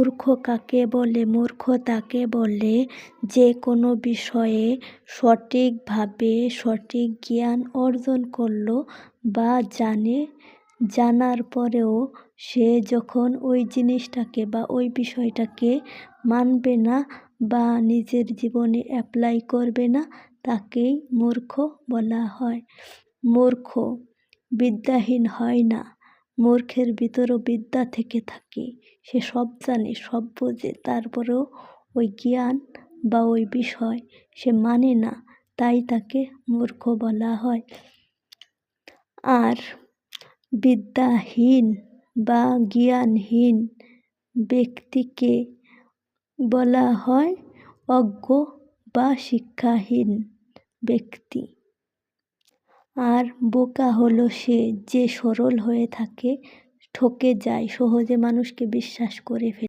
মূর্খ কাকে বলে? মূর্খ তাকে বলে যে কোনো বিষয়ে সঠিকভাবে সঠিক জ্ঞান অর্জন করল বা জানে। জানার পরেও সে যখন ওই জিনিসটাকে বা ওই বিষয়টাকে মানবে না বা নিজের জীবনে অ্যাপ্লাই করবে না, তাকেই মূর্খ বলা হয়। মূর্খ, বিদ্যাহীন হয় না। মূর্খের ভিতরও বিদ্যা থেকে থাকে। সে সব জানে, সব বোঝে। তারপরেও ওই জ্ঞান বা ওই বিষয় সে মানে না, তাই তাকে মূর্খ বলা হয়। আর বিদ্যাহীন বা জ্ঞানহীন ব্যক্তিকে বলা হয় অজ্ঞ বা শিক্ষাহীন ব্যক্তি। আর বোকা হলো সে যে সরল হয়ে থাকে, ঠকে যায়, সহজে মানুষকে বিশ্বাস করে ফেলে।